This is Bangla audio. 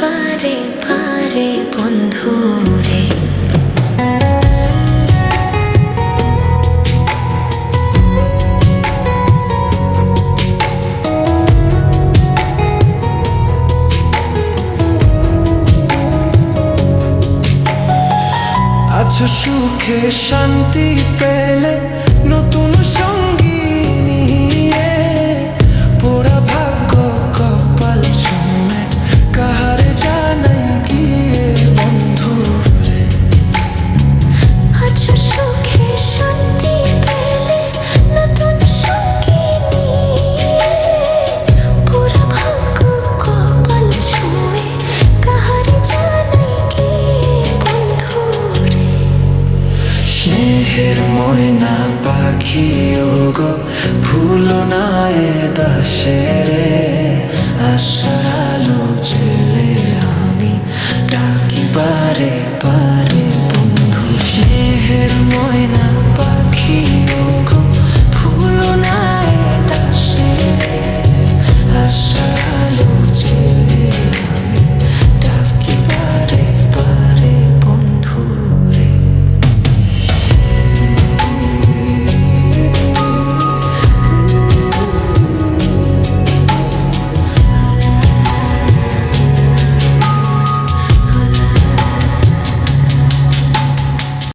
পারে পারে বন্ধু রে। আজ সুখে শান্তি পেলে নতুন পাখি গো ভুলো না এ দাসেরে আশার